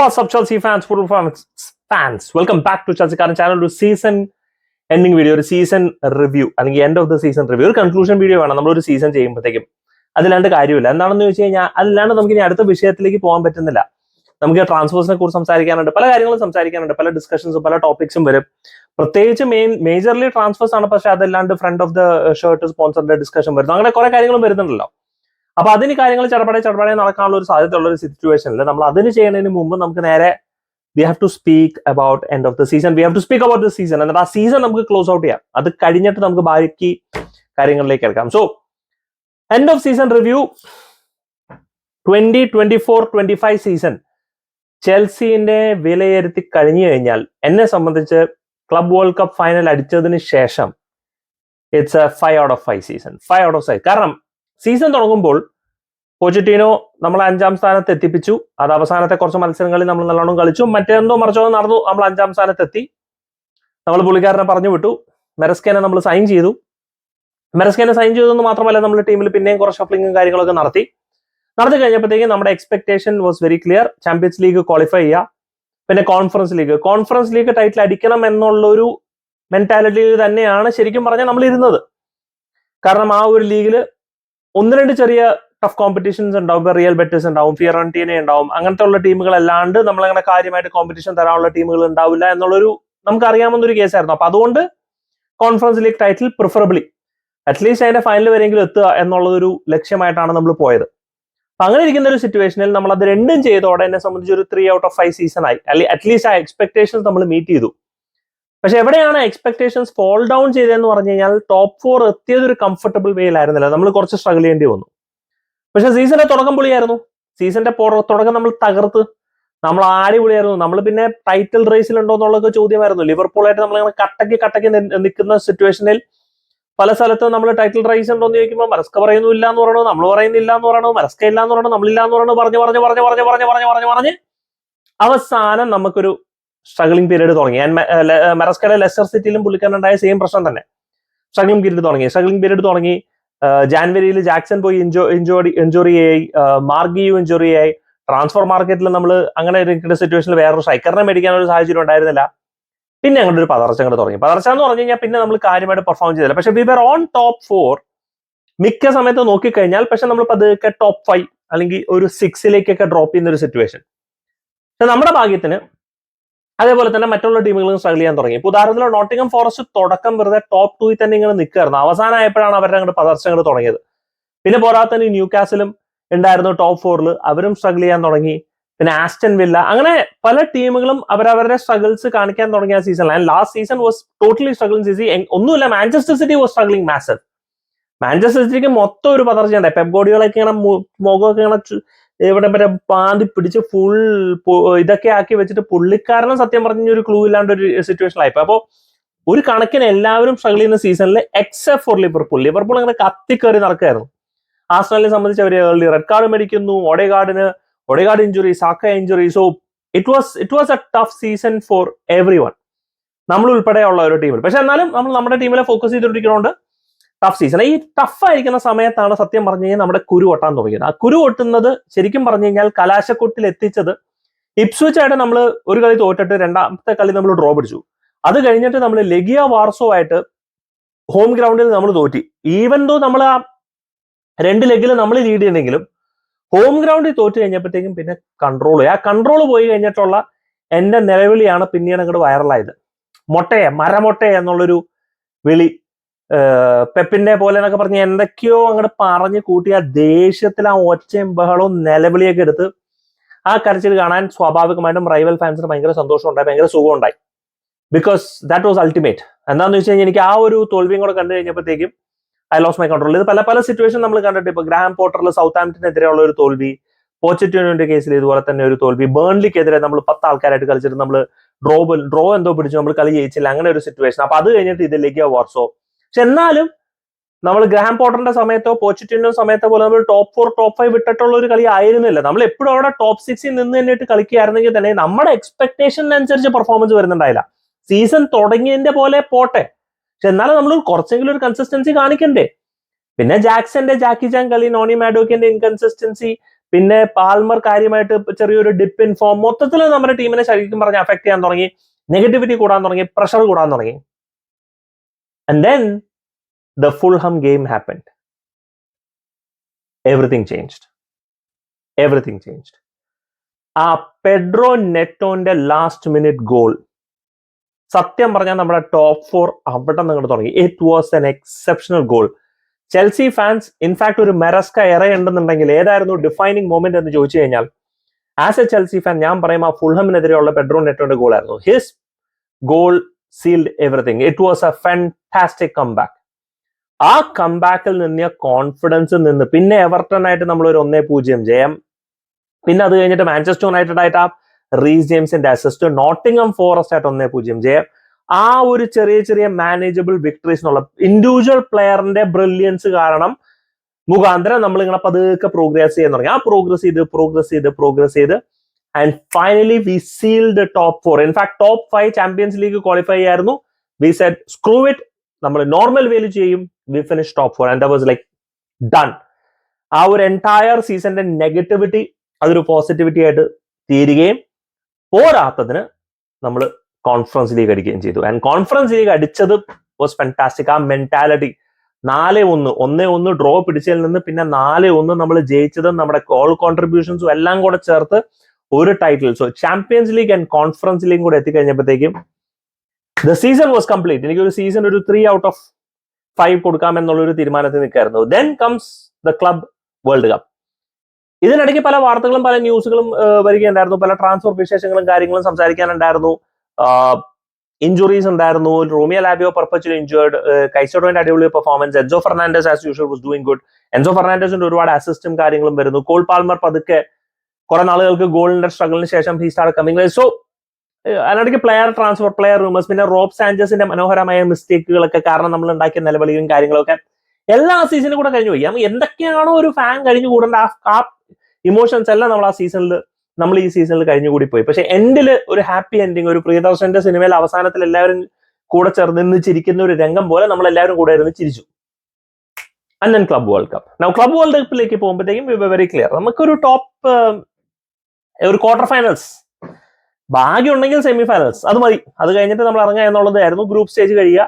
Up, Chelsea fans, football fans, fans? Welcome back to Chelsea Current Channel ഒരു season ending video ഒരു season review അല്ലെങ്കിൽ end of the season review ഒരു conclusion video വേണം. നമ്മളൊരു season ചെയ്യുമ്പോഴത്തേക്കും. അതിലാണ്ട് കാര്യമില്ല. എന്താണെന്ന് ചോദിച്ചു കഴിഞ്ഞാൽ അതിലാണ്ട് നമുക്ക് ഇനി അടുത്ത വിഷയത്തിലേക്ക് പോകാൻ പറ്റുന്നില്ല. നമുക്ക് ട്രാൻസ്ഫേഴ്സിനെ കുറിച്ച് സംസാരിക്കാനുണ്ട്. പല കാര്യങ്ങളും സംസാരിക്കാനുണ്ട്. പല ഡിസ്കഷൻസും പല ടോപ്പിക്സും വരും. പ്രത്യേകിച്ച് മെയിൻ മേജർലി ട്രാൻസ്ഫേഴ്സ് ആണ്. പക്ഷെ അതല്ലാണ്ട് ഫ്രണ്ട് ഓഫ് ദ ഷർട്ട് സ്പോൺസറിന്റെ ഡിസ്കഷൻ വരുന്നു അങ്ങനെ കുറെ കാര്യങ്ങളും വരുന്നുണ്ടല്ലോ. അപ്പൊ അതിന് കാര്യങ്ങൾ ചടപടെ ചടപടെ നടക്കാനുള്ള ഒരു സാധ്യതയുള്ള ഒരു സിറ്റുവേഷനിൽ നമ്മൾ അതിന് ചെയ്യുന്നതിന് മുമ്പ് നമുക്ക് നേരെ we have to speak about end of the season we have to speak about the season എന്നിട്ട് ആ സീസൺ നമുക്ക് ക്ലോസ് ഔട്ട് ചെയ്യാം. അത് കഴിഞ്ഞിട്ട് നമുക്ക് ബാക്കി കാര്യങ്ങളിലേക്ക് എടുക്കാം. So end of season review twenty twenty four twenty five season ചെൽസിന്റെ വിലയിരുത്തി കഴിഞ്ഞു കഴിഞ്ഞാൽ എന്നെ സംബന്ധിച്ച് ക്ലബ് വേൾഡ് കപ്പ് ഫൈനൽ അടിച്ചതിന് ശേഷം it's a five out of five season five out of five കാരണം സീസൺ തുടങ്ങുമ്പോൾ പോച്ചിറ്റീനോ നമ്മൾ അഞ്ചാം സ്ഥാനത്ത് എത്തിപ്പിച്ചു. അത് അവസാനത്തെ കുറച്ച് മത്സരങ്ങളിൽ നമ്മൾ നല്ലോണം കളിച്ചു. മറ്റേന്തോ മറിച്ചോ നടന്നു. നമ്മൾ അഞ്ചാം സ്ഥാനത്തെത്തി നമ്മൾ പുള്ളിക്കാരനെ പറഞ്ഞു വിട്ടു. മെറസ്കേനെ നമ്മൾ സൈൻ ചെയ്തു. മെറസ്കേനെ സൈൻ ചെയ്തതെന്ന് മാത്രമല്ല നമ്മൾ ടീമിൽ പിന്നെയും കുറച്ച് ഷഫ്ലിങ്ങും കാര്യങ്ങളൊക്കെ നടത്തി. നടത്തി കഴിഞ്ഞപ്പോഴത്തേക്കും നമ്മുടെ expectation was very clear Champions League qualify ചെയ്യുക. പിന്നെ Conference League Conference League title അടിക്കണം എന്നുള്ളൊരു മെന്റാലിറ്റിയിൽ തന്നെയാണ് ശരിക്കും പറഞ്ഞാൽ നമ്മൾ ഇരുന്നത്. കാരണം ആ ഒരു ലീഗിൽ ഒന്ന് രണ്ട് ചെറിയ ടഫ് കോമ്പറ്റീഷൻസ് ഉണ്ടാവും. ഇപ്പൊ റിയൽ ബെറ്റേഴ്സ് ഉണ്ടാവും ഫിയറന്റീന ഉണ്ടാവും. അങ്ങനത്തെ ഉള്ള ടീമുകൾ അല്ലാണ്ട് നമ്മളങ്ങനെ കാര്യമായിട്ട് കോമ്പറ്റീഷൻ തരാനുള്ള ടീമുകൾ ഉണ്ടാവില്ല എന്നുള്ളൊരു നമുക്ക് അറിയാവുന്ന ഒരു കേസായിരുന്നു അപ്പൊ അതുകൊണ്ട് Conference League title preferably at least അതിന്റെ ഫൈനൽ വരെയെങ്കിലും എത്തുക എന്നുള്ളതൊരു ലക്ഷ്യമായിട്ടാണ് നമ്മൾ പോയത്. അപ്പൊ അങ്ങനെ ഇരിക്കുന്ന ഒരു സിറ്റുവേഷനിൽ നമ്മൾ അത് രണ്ടും ചെയ്തോടെ എന്നെ സംബന്ധിച്ച് ഒരു three out of five season ആയി. അല്ലെങ്കിൽ അറ്റ്ലീസ്റ്റ് ആ എക്സ്പെക്ടേഷൻസ് നമ്മൾ മീറ്റ് ചെയ്തു. പക്ഷെ എവിടെയാണ് എക്സ്പെക്ടേഷൻസ് ഫോൾ ഡൗൺ ചെയ്തതെന്ന് പറഞ്ഞു കഴിഞ്ഞാൽ ടോപ്പ് ഫോർ എത്തിയത് ഒരു കംഫർട്ടബിൾ വേയിലായിരുന്നില്ല നമ്മൾ കുറച്ച് സ്ട്രഗിൾ ചെയ്യേണ്ടി വന്നു പക്ഷെ സീസണിന്റെ തുടക്കം പൊളിയായിരുന്നു സീസണിന്റെ തുടക്കം നമ്മൾ തകർത്ത് നമ്മൾ ആടി പൊളിയായിരുന്നു നമ്മൾ പിന്നെ ടൈറ്റിൽ റേസിൽ ഉണ്ടോ എന്നുള്ളൊക്കെ ചോദ്യമായിരുന്നു ലിവർപൂളായിട്ട് നമ്മൾ ഇങ്ങനെ കട്ടക്ക് കട്ടക്ക് നിൽക്കുന്ന സിറ്റുവേഷനിൽ പല സ്ഥലത്തും നമ്മൾ ടൈറ്റിൽ റേസ് ഉണ്ടോ എന്ന് ചോദിക്കുമ്പോൾ മരസ്ക പറയുന്നു ഇല്ല എന്ന് പറയണോ നമ്മൾ പറയുന്നില്ല എന്ന് പറയണോ മരസ്ക ഇല്ല എന്ന് പറയണോ നമ്മളില്ല എന്ന് പറയണോ പറഞ്ഞു പറഞ്ഞു പറഞ്ഞു പറഞ്ഞു പറഞ്ഞു പറഞ്ഞു പറഞ്ഞ് അവസാനം നമുക്കൊരു സ്ട്രഗ്ലിംഗ് പീരീഡ് തുടങ്ങി. മെറസ്കയുടെ ലെസ്റ്റർ സിറ്റിയിലും പുള്ളിക്കാരനുണ്ടായ സെയിം പ്രശ്നം തന്നെ. സ്ട്രഗ്ലിംഗ് പീരീഡ് തുടങ്ങി. സ്ട്രഗ്ലിംഗ് പീരീഡ് തുടങ്ങി. ജാനുവരിയിൽ ജാക്സൺ പോയി ഇഞ്ചോ ഇഞ്ചോറി ഇഞ്ചുറിയായി മാർഗിയു ഇഞ്ചുറിയായി ട്രാൻസ്ഫർ മാർക്കറ്റിൽ നമ്മൾ അങ്ങനെ ഇരിക്കുന്ന സിറ്റുവേഷനിൽ വേറൊരു സ്ട്രൈക്കറിനെ മേടിക്കാൻ ഒരു സാഹചര്യം ഉണ്ടായിരുന്നില്ല. പിന്നെ അങ്ങോട്ട് ഒരു പതർച്ച അങ്ങോട്ട് തുടങ്ങി. പതർച്ച എന്ന് പറഞ്ഞു കഴിഞ്ഞാൽ പിന്നെ നമ്മൾ കാര്യമായിട്ട് പെർഫോം ചെയ്തില്ല. പക്ഷെ we were on top four മിക്ക സമയത്ത് നോക്കിക്കഴിഞ്ഞാൽ പക്ഷെ നമ്മൾ പതുക്കെ ടോപ്പ് ഫൈവ് അല്ലെങ്കിൽ ഒരു സിക്സിലേക്കൊക്കെ ഡ്രോപ്പ് ചെയ്യുന്ന ഒരു സിറ്റുവേഷൻ നമ്മുടെ ഭാഗ്യത്തിന് അതേപോലെ തന്നെ മറ്റുള്ള ടീമുകളും സ്ട്രഗിൾ ചെയ്യാൻ തുടങ്ങി. ഇപ്പൊ ഉദാഹരണത്തിൽ നോട്ടിംഗം ഫോറസ്റ്റ് തുടക്കം വെറുതെ ടോപ്പ് ടൂയിൽ തന്നെ ഇങ്ങനെ നിൽക്കുകയായിരുന്നു. അവസാനമായപ്പോഴാണ് അവരുടെ അങ്ങോട്ട് പതർച്ച അങ്ങോട്ട് തുടങ്ങിയത്. പിന്നെ പോരാത്തന്നെ ന്യൂ കാസിലും ഉണ്ടായിരുന്നു ടോപ്പ് ഫോറിൽ അവരും സ്ട്രഗിൾ ചെയ്യാൻ തുടങ്ങി. പിന്നെ ആസ്റ്റൻ വില്ല അങ്ങനെ പല ടീമുകളും അവരവരുടെ സ്ട്രഗിൾസ് കാണിക്കാൻ തുടങ്ങിയ season and last season was totally struggling season ഒന്നുമില്ല മാഞ്ചസ്റ്റർ സിറ്റി വാസ് സ്ട്രഗിളിംഗ് മാസർ മാഞ്ചസ്റ്റർ സിറ്റിക്ക് മൊത്തം ഒരു പദർച്ചയുണ്ടായി ഉണ്ടായി ഗോഡികളൊക്കെ ഇങ്ങനെ മുഖമൊക്കെ ഇങ്ങനെ ഇവിടെ മറ്റേ പാന്തി പിടിച്ച് ഫുൾ ഇതൊക്കെ ആക്കി വെച്ചിട്ട് പുള്ളിക്കാരനും സത്യം പറഞ്ഞ ഒരു ക്ലൂ ഇല്ലാണ്ട് ഒരു സിറ്റുവേഷനിലായി അപ്പോ ഒരു കണക്കിന് എല്ലാവരും സ്ട്രഗിൾ ചെയ്യുന്ന സീസണിൽ എക്സെപ്റ്റ് ഫോർ ലിവർപൂൾ ലിവർപൂൾ അങ്ങനെ കത്തിക്കയറി നടക്കായിരുന്നു ആസ്ട്രേലിയെ സംബന്ധിച്ച് അവർ ഏർലി റെഡ് കാർഡ് മേടിക്കുന്നു ഒഡേഗാർഡിന് Odegaard injury Saka injury so it was it was a tough season for everyone നമ്മൾ ഉൾപ്പെടെയുള്ള ഒരു ടീമിൽ പക്ഷെ എന്നാലും നമ്മൾ നമ്മുടെ ടീമിലെ ഫോക്കസ് ചെയ്തുകൊണ്ടിരിക്കുന്നതുകൊണ്ട് ടഫ് സീസൺ ഈ ടഫ് ആയിരിക്കുന്ന സമയത്താണ് സത്യം പറഞ്ഞു കഴിഞ്ഞാൽ നമ്മുടെ കുരു ഒട്ടാൻ തുടങ്ങിയത്. ആ കുരു ഒട്ടുന്നത് ശരിക്കും പറഞ്ഞു കഴിഞ്ഞാൽ കലാശക്കൊട്ടിൽ എത്തിച്ചത് ഇപ്സ്വിച്ചായിട്ട് നമ്മൾ ഒരു കളി തോറ്റിട്ട് രണ്ടാമത്തെ കളി നമ്മൾ ഡ്രോ പിടിച്ചു. അത് കഴിഞ്ഞിട്ട് നമ്മൾ ലെഗിയ വാർസോ ആയിട്ട് ഹോം ഗ്രൗണ്ടിൽ നമ്മൾ തോറ്റി. ഈവൻ ദോ നമ്മൾ ആ രണ്ട് ലെഗിൽ നമ്മൾ ലീഡ് ചെയ്യുന്നെങ്കിലും ഹോം ഗ്രൗണ്ടിൽ തോറ്റു കഴിഞ്ഞപ്പോഴത്തേക്കും പിന്നെ കൺട്രോൾ ആ കൺട്രോൾ പോയി കഴിഞ്ഞിട്ടുള്ള എന്റെ നിലവിളിയാണ് പിന്നീട് അങ്ങോട്ട് വൈറലായത് മൊട്ടയെ മരമൊട്ടയെ എന്നുള്ളൊരു വിളി പെപ്പിന്റെ പോലെ എന്നൊക്കെ പറഞ്ഞ് എന്തൊക്കെയോ അങ്ങോട്ട് പറഞ്ഞ് കൂട്ടി ആ ദേഷ്യത്തിൽ ആ ഒച്ചയും ബഹളവും നിലവിളിയൊക്കെ എടുത്ത് ആ കരച്ചിൽ കാണാൻ സ്വാഭാവികമായിട്ടും റൈവൽ ഫാൻസിന് ഭയങ്കര സന്തോഷം ഉണ്ടായി ഭയങ്കര സുഖം ഉണ്ടായി ബിക്കോസ് ദാറ്റ് വാസ് അൾട്ടിമേറ്റ് എന്താണെന്ന് വെച്ച് കഴിഞ്ഞാൽ എനിക്ക് ആ ഒരു തോൽവിയും കൂടെ കണ്ടു കഴിഞ്ഞപ്പോഴത്തേക്കും ഐ ലോസ് മൈ കൺട്രോൾ ഇത് പല പല സിറ്റുവേഷൻ നമ്മൾ കണ്ടിട്ട് ഇപ്പൊ ഗ്രാം പോർട്ടറിൽ സൗത്ത് ആംപ്റ്റിനെതിരെയുള്ള ഒരു തോൽവി പോച്ചറ്റ്യൂണിന്റെ കേസിൽ ഇതുപോലെ തന്നെ ഒരു തോൽവി ബേൺലിക്കെതിരെ നമ്മൾ പത്ത് ആൾക്കാരായിട്ട് കളിച്ചിട്ട് നമ്മൾ ഡ്രോ ഡ്രോ എന്തോ പിടിച്ചു നമ്മൾ കളി ജയിച്ചില്ല അങ്ങനെ ഒരു സിറ്റുവേഷൻ അപ്പൊ അത് കഴിഞ്ഞിട്ട് ഇതിലേക്ക് വാർസോ പക്ഷെ എന്നാലും നമ്മൾ ഗ്രാം പോട്ടറിന്റെ സമയത്തോ പോച്ചിറ്റിന്റെ സമയത്തോ പോലെ നമ്മൾ ടോപ്പ് ഫോർ ടോപ്പ് ഫൈവ് വിട്ടിട്ടുള്ള ഒരു കളി ആയിരുന്നില്ല. നമ്മൾ എപ്പോഴും അവിടെ ടോപ്പ് സിക്സിൽ നിന്ന് തന്നെയായിട്ട് കളിക്കുകയായിരുന്നെങ്കിൽ തന്നെ നമ്മുടെ എക്സ്പെക്ടേഷനനുസരിച്ച് പെർഫോമൻസ് വരുന്നുണ്ടായില്ല. സീസൺ തുടങ്ങിയതിന്റെ പോലെ പോട്ടെ. പക്ഷെ എന്നാലും നമ്മൾ കുറച്ചെങ്കിലും ഒരു കൺസിസ്റ്റൻസി കാണിക്കണ്ടേ. പിന്നെ ജാക്സന്റെ ജാക്കി ജാൻ കളി നോണി മാഡോക്കിന്റെ ഇൻകൺസിസ്റ്റൻസി പിന്നെ പാൽമർ കാര്യമായിട്ട് ചെറിയൊരു ഡിപ്പ് ഇൻ ഫോം മൊത്തത്തിൽ നമ്മുടെ ടീമിനെ ശരിക്കും പറഞ്ഞ് അഫക്ട് ചെയ്യാൻ തുടങ്ങി. നെഗറ്റിവിറ്റി കൂടാൻ തുടങ്ങി പ്രഷർ കൂടാൻ തുടങ്ങി. And then the Fulham game happened. Everything changed. Everything changed. ആ പെഡ്രോ നെറ്റോന്റെ ലാസ്റ്റ് മിനിറ്റ് ഗോൾ സത്യം പറഞ്ഞാൽ നമ്മുടെ ടോപ്പ് ഫോർ അവിടെ നിന്ന് തുടങ്ങി it was an exceptional goal Chelsea fans in fact ഒരു മെറസ്ക എറയുണ്ടെന്നുണ്ടെങ്കിൽ ഏതായിരുന്നു ഡിഫൈനിങ് മൊമെന്റ് എന്ന് ചോദിച്ചു കഴിഞ്ഞാൽ ആസ് എ ചെൽസി ഫാൻ ഞാൻ പറയും ആ ഫുൾഹമിനെതിരെയുള്ള പെഡ്രോ നെറ്റോന്റെ ഗോൾ ആയിരുന്നു his goal sealed everything it was a fantastic comeback ആ കംബാക്കിൽ നിന്ന് കോൺഫിഡൻസ് നിന്ന് പിന്നെ എവർട്ടൺ ആയിട്ട് നമ്മൾ ഒരു ഒന്നേ പൂജ്യം ജയം. പിന്നെ അത് കഴിഞ്ഞിട്ട് മാഞ്ചസ്റ്റർ യുണൈറ്റഡ് ആയിട്ട് ആ റീസ് ജെയിംസിന്റെ അസിസ്റ്റ് നോട്ടിംഗം ഫോറസ്റ്റ് ആയിട്ട് ഒന്നേ പൂജ്യം ജയം. ആ ഒരു ചെറിയ ചെറിയ മാനേജബിൾ വിക്ടറീസ് എന്നുള്ള ഇൻഡിവിജ്വൽ പ്ലെയറിന്റെ ബ്രില്യൻസ് കാരണം മുഖാന്തരം നമ്മൾ ഇങ്ങനെ പതുക്കെ പ്രോഗ്രസ് ചെയ്യാൻ തുടങ്ങി. ആ പ്രോഗ്രസ് ചെയ്ത് പ്രോഗ്രസ് ചെയ്ത് പ്രോഗ്രസ് ചെയ്ത് and finally we sealed top four in fact top five Champions League qualify ആയിരുന്നു. വി സെറ്റ് സ്ക്രൂ ഇറ്റ് നമ്മൾ നോർമൽ വേൽ ചെയ്യും. We finish top four and was like done ആ ഒരു എന്റയർ സീസണിന്റെ നെഗറ്റിവിറ്റി അതൊരു പോസിറ്റിവിറ്റി ആയിട്ട് തീരുകയും പോരാത്തതിന് നമ്മൾ കോൺഫറൻസ് ലീഗ് അടിക്കുകയും ചെയ്തു. ആൻഡ് കോൺഫറൻസ് ലീഗ് അടിച്ചത് വാസ് ഫാന്റാസ്റ്റിക് ആ മെന്റാലിറ്റി നാല് ഒന്ന് ഒന്ന് ഒന്ന് ഡ്രോ പിടിച്ചതിൽ നിന്ന് പിന്നെ നാല് ഒന്ന് നമ്മൾ ജയിച്ചതും നമ്മുടെ കോൾ കോൺട്രിബ്യൂഷൻസും എല്ലാം കൂടെ ചേർത്ത് ഒരു title so Champions League and Conference League കൂടെ എത്തിക്കഴിഞ്ഞപ്പോഴത്തേക്കും ദ സീസൺ വാസ് കംപ്ലീറ്റ് എനിക്ക് ഒരു സീസൺ ഒരു ത്രീ ഔട്ട് ഓഫ് ഫൈവ് കൊടുക്കാം എന്നുള്ള ഒരു തീരുമാനത്തിൽ നിൽക്കായിരുന്നു then comes the Club World Cup ഇതിനിടയ്ക്ക് പല വാർത്തകളും പല ന്യൂസുകളും വരികയുണ്ടായിരുന്നു. പല ട്രാൻസ്ഫർ വിശേഷങ്ങളും കാര്യങ്ങളും സംസാരിക്കാനുണ്ടായിരുന്നു. ഇഞ്ചുറീസ് ഉണ്ടായിരുന്നു. റോമിയ ലാബിയോ പർപ്പച്വൽ ഇഞ്ചേർഡ് കൈസോഡോന്റെ അടിപൊളി performance Enzo Fernandez as usual was doing good Enzo ഫെർണാൻഡസിന്റെ ഒരുപാട് അസിസ്റ്റും കാര്യങ്ങളും വരുന്നു. കോൾ പാൽമർ പതുക്കെ കുറെ നാളുകൾക്ക് ഗോളിന്റെ സ്ട്രഗിളിന് ശേഷം ഹി സ്റ്റാർട്ട് കമ്മിങ് സോ അതിനിടയ്ക്ക് പ്ലെയർ ട്രാൻസ്ഫർ പ്ലെയർ റൂമേഴ്സ് പിന്നെ റോബ് സാഞ്ചസിന്റെ മനോഹരമായ മിസ്റ്റേക്കുകളൊക്കെ കാരണം നമ്മൾ ഉണ്ടാക്കിയ നിലവിളിയും കാര്യങ്ങളൊക്കെ എല്ലാ സീസണും കൂടെ കഴിഞ്ഞു പോയി. എന്തൊക്കെയാണോ ഒരു ഫാൻ കഴിഞ്ഞു കൂടേണ്ട ആ ഇമോഷൻസ് എല്ലാം നമ്മൾ ആ സീസണിൽ നമ്മൾ ഈ സീസണിൽ കഴിഞ്ഞുകൂടി പോയി. പക്ഷെ എൻഡിൽ ഒരു ഹാപ്പി എൻഡിങ് ഒരു പ്രിയദർശന്റെ സിനിമയിൽ അവസാനത്തിൽ എല്ലാവരും കൂടെ ചേർന്ന് ചിരിക്കുന്ന ഒരു രംഗം പോലെ നമ്മൾ എല്ലാവരും കൂടെ ഇരുന്ന് ചിരിച്ചു. അന്നൻ club world cup now club world കപ്പിലേക്ക് പോകുമ്പോഴത്തേക്കും വെരി ക്ലിയർ നമുക്കൊരു ടോപ്പ് ഒരു ക്വാർട്ടർ ഫൈനൽസ് ഭാഗ്യമുണ്ടെങ്കിൽ സെമി ഫൈനൽസ് അത് മതി. അത് കഴിഞ്ഞിട്ട് നമ്മൾ ഇറങ്ങുക എന്നുള്ളതായിരുന്നു ഗ്രൂപ്പ് സ്റ്റേജ് കഴിയുക.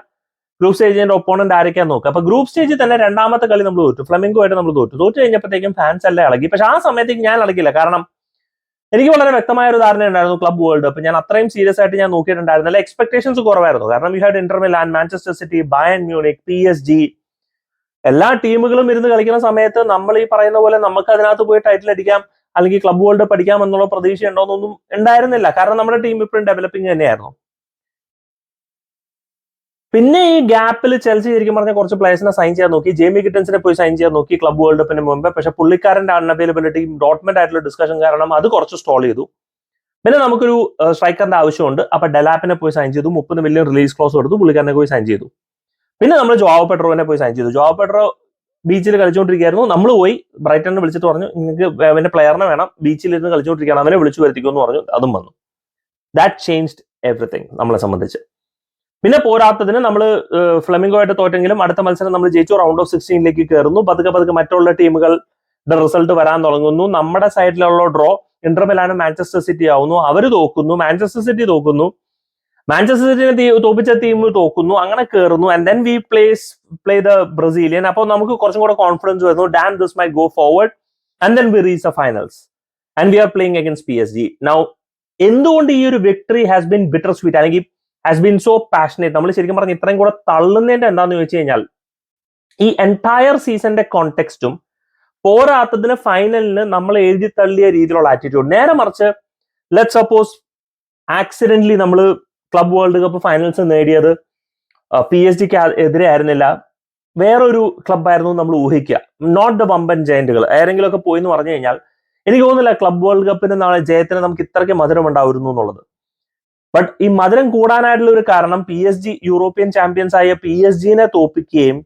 ഗ്രൂപ്പ് സ്റ്റേജിന്റെ ഒപ്പോണന്റ് ആരൊക്കെയാ നോക്കുക. അപ്പൊ ഗ്രൂപ്പ് സ്റ്റേജിൽ തന്നെ രണ്ടാമത്തെ കളി നമ്മൾ തോറ്റു. ഫ്ലമിംഗോ ആയിട്ട് നമ്മൾ തോറ്റു. തോറ്റു കഴിഞ്ഞപ്പോഴത്തേക്കും ഫാൻസ് എല്ലാം ഇളകി. പക്ഷെ ആ സമയത്തേക്ക് ഞാൻ ഇളകില്ല കാരണം എനിക്ക് വളരെ വ്യക്തമായ ഒരു ധാരണ ഉണ്ടായിരുന്നു ക്ലബ് വേൾഡ് അപ്പൊ ഞാൻ അത്രയും സീരിയസ് ആയിട്ട് ഞാൻ നോക്കിയിട്ടുണ്ടായിരുന്നില്ല. എക്സ്പെക്ടേഷൻസ് കുറവായിരുന്നു. കാരണം you had Inter Milan Manchester City Bayern Munich P S G എല്ലാ ടീമുകളും ഇരുന്ന് കളിക്കുന്ന സമയത്ത് നമ്മൾ ഈ പറയുന്ന പോലെ നമുക്ക് അതിനകത്ത് പോയി ടൈറ്റിൽ അടിക്കാം. അല്ലെങ്കിൽ ക്ലബ് വേൾഡ് പഠിക്കാമെന്നുള്ള പ്രതീക്ഷ ഉണ്ടോന്നൊന്നും ഉണ്ടായിരുന്നില്ല. കാരണം നമ്മുടെ ടീം ഇപ്പോഴും ഡെവലപ്പിംഗ് തന്നെയായിരുന്നു. പിന്നെ ഈ ഗ്യാപ്പിൽ ചെൽസി ശരിക്കും പറഞ്ഞ കുറച്ച് പ്ലേയേഴ്സിനെ സൈൻ ചെയ്യാൻ നോക്കി. ജേമി കിറ്റൻസിനെ പോയി സൈൻ ചെയ്യാൻ നോക്കി ക്ലബ് വേൾഡ് കപ്പിന് മുമ്പ്. പക്ഷെ പുള്ളിക്കാരന്റെ അൺഅവൈലബിലിറ്റി ഡോട്ട്മെന്റ് ആയിട്ടുള്ള ഡിസ്കഷൻ കാരണം അത് കുറച്ച് സ്റ്റോൾ ചെയ്തു. പിന്നെ നമുക്കൊരു സ്ട്രൈക്കറിന്റെ ആവശ്യമുണ്ട്. അപ്പൊ ഡെലാപ്പിനെ പോയി സൈൻ ചെയ്തു. മുപ്പത് മില്യൺ റിലീസ് ക്ലോസ് കൊടുത്തു. പുള്ളിക്കാരനെ പോയി സൈൻ ചെയ്തു. പിന്നെ നമ്മൾ ജോബ് പെട്രോവിനെ പോയി സൈൻ ചെയ്തു. ജോബ് പെട്രോ ബീച്ചിൽ കളിച്ചുകൊണ്ടിരിക്കുകയായിരുന്നു നമ്മൾ പോയി ബ്രൈറ്റണിനെ വിളിച്ചിട്ട് പറഞ്ഞു നിങ്ങൾക്ക് അവന്റെ പ്ലെയറിനെ വേണം. ബീച്ചിൽ ഇരുന്ന് കളിച്ചുകൊണ്ടിരിക്കുകയാണ് അവനെ വിളിച്ചു വരുത്തിക്കുമെന്ന് പറഞ്ഞു. അതും വന്നു. ദാറ്റ് ചേഞ്ച്ഡ് എവറിത്തിങ് നമ്മളെ സംബന്ധിച്ച്. പിന്നെ പോരാത്തതിന് നമ്മൾ ഫ്ലമിംഗോ ആയിട്ട് തോറ്റെങ്കിലും അടുത്ത മത്സരം നമ്മൾ ജയിച്ചു. റൗണ്ട് ഓഫ് സിക്സ്റ്റീനിലേക്ക് കയറുന്നു പതുക്കെ പതുക്കെ മറ്റുള്ള ടീമുകളുടെ റിസൾട്ട് വരാൻ തുടങ്ങുന്നു. നമ്മുടെ സൈഡിലുള്ള ഡ്രോ ഇന്റർമെലാണ് മാഞ്ചസ്റ്റർ സിറ്റി ആവുന്നു. അവർ തോക്കുന്നു. മാഞ്ചസ്റ്റർ സിറ്റി തോക്കുന്നു. മാഞ്ചസ്റ്റർ സിറ്റിനെ തോപ്പിച്ച ടീം തോക്കുന്നു അങ്ങനെ കയറുന്നു and then we plays play the Brazilian അപ്പോൾ നമുക്ക് കുറച്ചും കൂടെ കോൺഫിഡൻസ് വരുന്നു. Then this my go forward and then we reach the finals and we are playing against P S G now എന്തുകൊണ്ട് ഈ ഒരു victory has been bitter sweet അല്ലെങ്കിൽ has been so passionate നമ്മൾ ശരിക്കും പറഞ്ഞ ഇത്രയും കൂടെ തള്ളുന്നതിന്റെ എന്താന്ന് ചോദിച്ചു കഴിഞ്ഞാൽ ഈ എന്റയർ സീസണിന്റെ കോണ്ടെക്സ്റ്റും പോരാത്തതിന് ഫൈനലിന് നമ്മൾ എഴുതി തള്ളിയ രീതിയിലുള്ള ആറ്റിറ്റ്യൂഡ് നേരെ മറിച്ച് ലെറ്റ് സപ്പോസ് ആക്സിഡന്റലി നമ്മൾ ക്ലബ് വേൾഡ് കപ്പ് ഫൈനൽസ് നേടിയത് പി എസ് ഡിക്ക് എതിരെ ആയിരുന്നില്ല. വേറൊരു ക്ലബ്ബായിരുന്നു നമ്മൾ ഊഹിക്കുക. നോട്ട് ദ വമ്പൻ ജയന്റുകൾ ആരെങ്കിലും ഒക്കെ പോയി എന്ന് പറഞ്ഞു കഴിഞ്ഞാൽ എനിക്ക് തോന്നുന്നില്ല ക്ലബ് വേൾഡ് കപ്പിന് നാളെ ജയത്തിന് നമുക്ക് ഇത്രയ്ക്ക് മധുരം ഉണ്ടായിരുന്നു എന്നുള്ളത്. ബട്ട് ഈ മധുരം കൂടാനായിട്ടുള്ള ഒരു കാരണം P S G European champions ആയ പി എസ് ജിനെ തോപ്പിക്കുകയും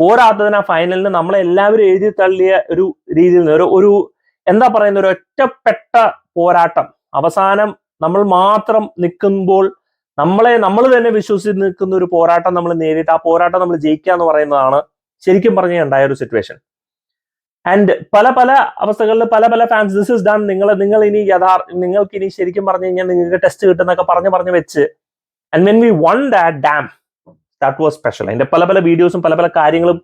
പോരാത്തതിന് ആ ഫൈനലിന് നമ്മളെ എല്ലാവരും എഴുതി തള്ളിയ ഒരു രീതിയിൽ നിന്ന് ഒരു ഒരു എന്താ പറയുന്ന ഒരു ഒറ്റപ്പെട്ട പോരാട്ടം. അവസാനം നമ്മൾ മാത്രം നിൽക്കുമ്പോൾ നമ്മളെ നമ്മൾ തന്നെ വിശ്വസിച്ച് നിൽക്കുന്ന ഒരു പോരാട്ടം നമ്മൾ നേരിട്ട് ആ പോരാട്ടം നമ്മൾ ജയിക്കുക എന്ന് പറയുന്നതാണ് ശരിക്കും പറഞ്ഞ ഉണ്ടായ ഒരു സിറ്റുവേഷൻ ആൻഡ് പല പല അവസ്ഥകളിൽ പല പല ഫാൻസ് ദിസ് ഇസ് ഡൺ നിങ്ങൾ നിങ്ങൾ ഇനി യഥാർ നിങ്ങൾക്ക് ഇനി ശരിക്കും പറഞ്ഞു കഴിഞ്ഞാൽ നിങ്ങൾക്ക് ടെസ്റ്റ് കിട്ടുന്നൊക്കെ പറഞ്ഞു പറഞ്ഞ് വെച്ച് and when we won that damn that was special അതിന്റെ പല പല വീഡിയോസും പല പല കാര്യങ്ങളും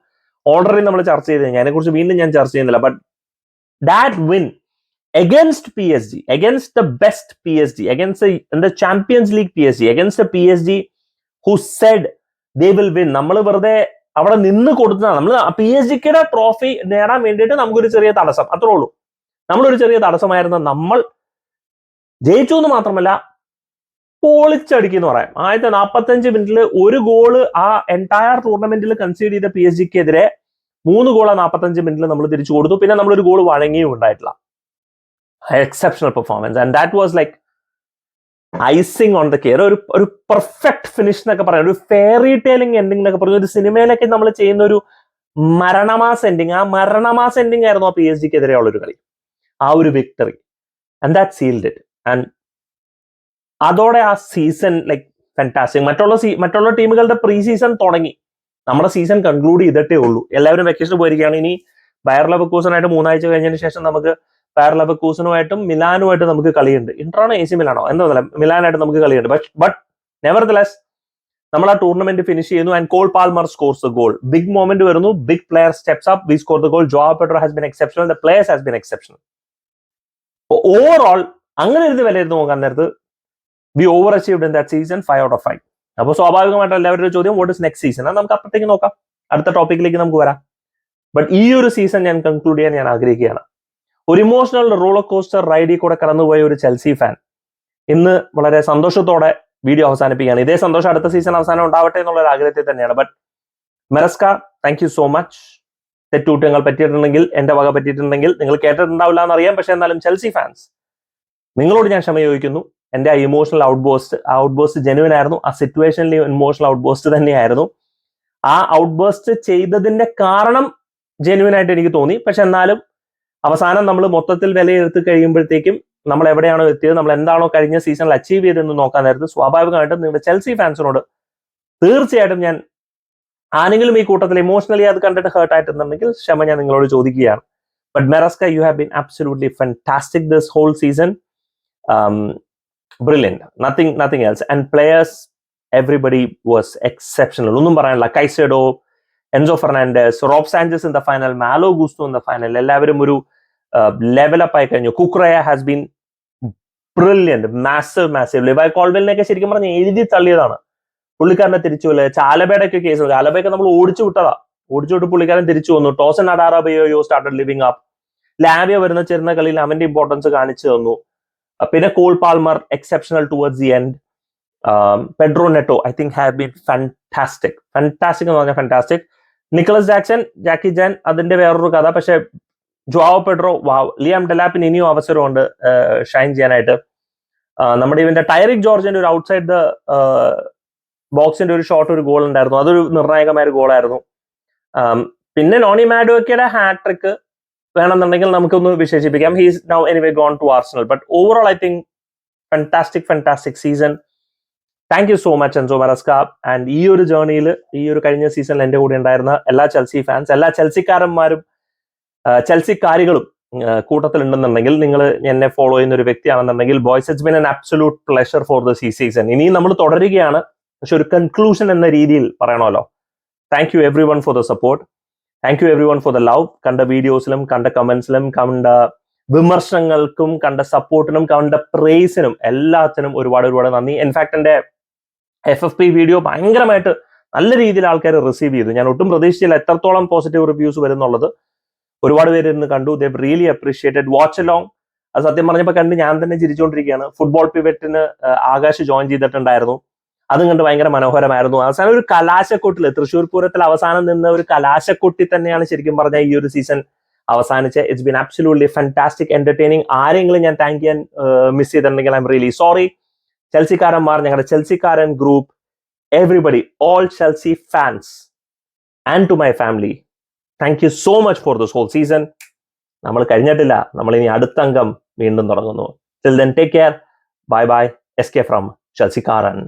ഓൾറെഡി നമ്മൾ ചർച്ച ചെയ്ത് കഴിഞ്ഞാൽ അതിനെക്കുറിച്ച് വീണ്ടും ഞാൻ ചർച്ച ചെയ്യുന്നില്ല. But that win against PSG, against the best PSG, against the, in the Champions League PSG, against the PSG who said they will win. നമ്മൾ വെറുതെ അവിടെ നിന്ന് കൊടുത്തതാണ്. നമ്മൾ പി എസ് ജിക്കയുടെ ട്രോഫി നേടാൻ വേണ്ടിയിട്ട് നമുക്കൊരു ചെറിയ തടസ്സം. അത്രേ ഉള്ളൂ. നമ്മളൊരു ചെറിയ തടസ്സമായിരുന്ന നമ്മൾ ജയിച്ചു എന്ന് മാത്രമല്ല പൊളിച്ചടിക്കുന്നു പറയാം. ആദ്യത്തെ നാൽപ്പത്തഞ്ച് മിനിറ്റിൽ ഒരു ഗോൾ ആ എന്റയർ ടൂർണമെന്റിൽ കൺസീഡ് ചെയ്ത പി എസ് ജിക്കെതിരെ മൂന്ന് ആ നാൽപ്പത്തഞ്ച് മിനിറ്റിൽ നമ്മൾ തിരിച്ചു കൊടുത്തു. പിന്നെ നമ്മളൊരു ഗോൾ വഴങ്ങിയും ഉണ്ടായിട്ടില്ല. Exceptional performance and that was like icing on the cake ഒരു ഒരു പെർഫെക്റ്റ് ഫിനിഷ് എന്നൊക്കെ പറയാം. ഒരു ഫെയറി ടേലിംഗ് എൻഡിങ് എന്നൊക്കെ പറഞ്ഞു ഒരു സിനിമയിലൊക്കെ നമ്മൾ ചെയ്യുന്ന ഒരു മരണമാസ് എൻഡിങ് ആ മരണമാസ് എൻഡിങ് ആയിരുന്നു ആ പി എസ് ജിക്ക് എതിരെയുള്ള ഒരു കളി. ആ ഒരു victory and that sealed it and അതോടെ ആ സീസൺ ലൈക്ക് ഫാന്റാസ്റ്റിക് മറ്റുള്ള സീ മറ്റുള്ള ടീമുകളുടെ പ്രീ സീസൺ തുടങ്ങി. നമ്മുടെ സീസൺ കൺക്ലൂഡ് ചെയ്തിട്ടേ ഉള്ളൂ. എല്ലാവരും വെക്കേഷൻ പോയിരിക്കുകയാണ്. ഇനി ബയർ ലെവക്കൂസനായിട്ട് മൂന്നാഴ്ച കഴിഞ്ഞതിന് ശേഷം നമുക്ക് ബയർ ലബക്കൂസനുമായിട്ടും മിലാനുമായിട്ട് നമുക്ക് കളിയുണ്ട്. ഇൻട്രോണോ എ സി മിലാണോ എന്താ മിലാനായിട്ട് നമുക്ക് കളിയുണ്ട്. ബട്ട് ബട്ട് നെവർ ദലസ് നമ്മൾ ആ ടൂർണമെന്റ് ഫിനിഷ് ചെയ്യുന്നു and Cole Palmer scores goal big moment വരുന്നു. Big player steps up we score the goal Joao Pedro has been exceptional the players has been exceptional overall അങ്ങനെ ഇരുന്ന് വിലയിരുന്ന് നോക്കാൻ നേരത്ത് we overachieved in that season five out of five അപ്പോൾ സ്വാഭാവികമായിട്ട് എല്ലാവരുടെ ചോദ്യം വോട്ട് ഇസ് നെക്സ്റ്റ് സീസൺ അത് നമുക്ക് അപ്പത്തേക്ക് നോക്കാം. അടുത്ത ടോപ്പിക്കിലേക്ക് നമുക്ക് വരാം. ബട്ട് ഈ ഒരു സീസൺ ഞാൻ കൺക്ലൂഡ് ചെയ്യാൻ ഞാൻ ആഗ്രഹിക്കുകയാണ്. ഒരു ഇമോഷണൽ റോളർ കോസ്റ്റർ റൈഡിൽ കൂടെ കടന്നുപോയ ഒരു ചെൽസി ഫാൻ ഇന്ന് വളരെ സന്തോഷത്തോടെ വീഡിയോ അവസാനിപ്പിക്കുകയാണ്. ഇതേ സന്തോഷം അടുത്ത സീസൺ അവസാനം ഉണ്ടാവട്ടെ എന്നുള്ള ഒരു ആഗ്രഹത്തിൽ തന്നെയാണ്. But Maresca thank you so much തെറ്റുകുറ്റങ്ങൾ പറ്റിയിട്ടുണ്ടെങ്കിൽ എന്റെ വക പറ്റിയിട്ടുണ്ടെങ്കിൽ നിങ്ങൾ കേട്ടിട്ടുണ്ടാവില്ല എന്നറിയാം. പക്ഷെ എന്നാലും ചെൽസി ഫാൻസ് നിങ്ങളോട് ഞാൻ ക്ഷമ ചോദിക്കുന്നു. എന്റെ ആ ഇമോഷണൽ ഔട്ട് ബോസ്റ്റ് ആ ഔട്ട് ബോസ്റ്റ് ജെനുവൻ ആയിരുന്നു. ആ സിറ്റുവേഷനിൽ ഇമോഷണൽ ഔട്ട് ബോസ്റ്റ് തന്നെയായിരുന്നു. ആ ഔട്ട് ബോസ്റ്റ് ചെയ്തതിന്റെ കാരണം ജെനുവൻ ആയിട്ട് എനിക്ക് തോന്നി. പക്ഷെ എന്നാലും അവസാനം നമ്മൾ മൊത്തത്തിൽ വിലയിരുത്തി കഴിയുമ്പോഴത്തേക്കും നമ്മൾ എവിടെയാണോ എത്തിയത് നമ്മൾ എന്താണോ കഴിഞ്ഞ സീസണിൽ അച്ചീവ് ചെയ്തതെന്ന് നോക്കാൻ നേരത്ത് സ്വാഭാവികമായിട്ടും നിങ്ങളുടെ ചെൽസി ഫാൻസിനോട് തീർച്ചയായിട്ടും ഞാൻ ആരെങ്കിലും ഈ കൂട്ടത്തിൽ ഇമോഷണലി അത് കണ്ടിട്ട് ഹേർട്ട് ആയിട്ടുണ്ടെങ്കിൽ ക്ഷമ ഞാൻ നിങ്ങളോട് ചോദിക്കുകയാണ്. But Maresca you have been absolutely fantastic this whole season brilliant nothing nothing else and players everybody was exceptional ഒന്നും പറയാനില്ല. Caicedo Enzo Fernandez Rob Sanchez in the final Malo Gusto in the final എല്ലാവരും ഒരു level up ആയി കഴിഞ്ഞു Cucurella has been brilliant massive massive Levi കോൾവെലിനെയൊക്കെ ശരിക്കും പറഞ്ഞ് എഴുതി തള്ളിയതാണ്. പുള്ളിക്കാരനെ തിരിച്ചു അല്ലെ ചാലബയുടെ കേസ് ചാലബയൊക്കെ നമ്മൾ ഓടിച്ചു വിട്ടതാ. ഓടിച്ചു വിട്ട് പുള്ളിക്കാരൻ തിരിച്ചു വന്നു. Tosin Adarabioyo started living up Lavia വരുന്ന ചെറുന്ന കളിയിൽ അവന്റെ ഇമ്പോർട്ടൻസ് കാണിച്ചു തന്നു. പിന്നെ Cole Palmer exceptional towards the end Pedro Neto I think have been fantastic fantastic എന്ന് പറഞ്ഞാൽ ഫാന്റാസ്റ്റിക് നിക്കോളസ് ജാക്സൺ ജാക്കി ജാൻ അതിന്റെ വേറൊരു കഥ. പക്ഷെ ജോവോ പെഡ്രോ വാവ് ലിയാം ഡെലാപ്പിന് ഇനിയും അവസരമുണ്ട് ഷൈൻ ചെയ്യാനായിട്ട്. നമ്മുടെ ഇവന്റെ ടൈറിക് ജോർജിന്റെ ഒരു ഔട്ട്സൈഡ് ദ ബോക്സിന്റെ ഒരു ഷോട്ട് ഒരു ഗോൾ ഉണ്ടായിരുന്നു. അതൊരു നിർണായകമായ ഒരു ഗോളായിരുന്നു. പിന്നെ നോണി മാഡോക്കയുടെ ഹാട്രിക്ക് വേണമെന്നുണ്ടെങ്കിൽ നമുക്കൊന്ന് വിശേഷിപ്പിക്കാം. He's now anyway gone to Arsenal but overall I think fantastic fantastic season thank you so much Enzo Maresca and ഈ ഒരു ജേർണിയിൽ ഈ ഒരു കഴിഞ്ഞ സീസണിൽ എന്റെ കൂടെ ഉണ്ടായിരുന്ന എല്ലാ ചെൽസി ഫാൻസ് എല്ലാ ചെൽസിക്കാരന്മാരും ചെൽസിക്കാരികളും കൂട്ടത്തിൽ ഉണ്ടെന്നുണ്ടെങ്കിൽ നിങ്ങൾ എന്നെ ഫോളോ ചെയ്യുന്ന ഒരു വ്യക്തിയാണെന്നുണ്ടെങ്കിൽ boys it's been an absolute pleasure for the C season ഇനിയും നമ്മൾ തുടരുകയാണ്. പക്ഷെ ഒരു കൺക്ലൂഷൻ എന്ന രീതിയിൽ പറയണമല്ലോ. Thank you everyone for the support thank you everyone for the love കണ്ട വീഡിയോസിലും കണ്ട കമന്റ്സിലും കണ്ട വിമർശനങ്ങൾക്കും കണ്ട സപ്പോർട്ടിനും കണ്ട പ്രേസിനും എല്ലാത്തിനും ഒരുപാട് ഒരുപാട് നന്ദി. ഇൻഫാക്ട് എന്റെ എഫ് എഫ് പി വീഡിയോ ഭയങ്കരമായിട്ട് നല്ല രീതിയിൽ ആൾക്കാർ റിസീവ് ചെയ്തു. ഞാൻ ഒട്ടും പ്രതീക്ഷിച്ചില്ല എത്രത്തോളം പോസിറ്റീവ് റിവ്യൂസ് വരുന്നുള്ളത്. ഒരുപാട് പേര് ഇന്ന് കണ്ടു. They really appreciated watch along അത് സത്യം പറഞ്ഞപ്പോൾ കണ്ട് ഞാൻ തന്നെ ചിരിച്ചുകൊണ്ടിരിക്കുകയാണ് ഫുട്ബോൾ പിവറ്റിന് ആകാശ് ജോയിൻ ചെയ്തിട്ടുണ്ടായിരുന്നു. അതും കണ്ട് ഭയങ്കര മനോഹരമായിരുന്നു. അവസാനം ഒരു കലാശക്കൊട്ടിൽ തൃശ്ശൂർ പൂരത്തിൽ അവസാനം നിന്ന ഒരു കലാശക്കൊട്ടി തന്നെയാണ് ശരിക്കും പറഞ്ഞ ഈ ഒരു സീസൺ അവസാനിച്ച് it's been absolutely fantastic entertaining ആരെങ്കിലും ഞാൻ താങ്ക് ചെയ്യാൻ മിസ് ചെയ്തിട്ടുണ്ടെങ്കിൽ ഐ റിയലി സോറി ചെൽസിക്കാരന്മാർ ഞങ്ങളുടെ ചെൽസിക്കാരൻ group everybody all Chelsea fans and to my family thank you so much for this whole season നമ്മൾ കഴിഞ്ഞിട്ടില്ല. നമ്മൾ ഇനി അടുത്ത അംഗം വീണ്ടും തുടങ്ങുന്നു. Till then take care bye bye S K from ചെൽസിക്കാരൻ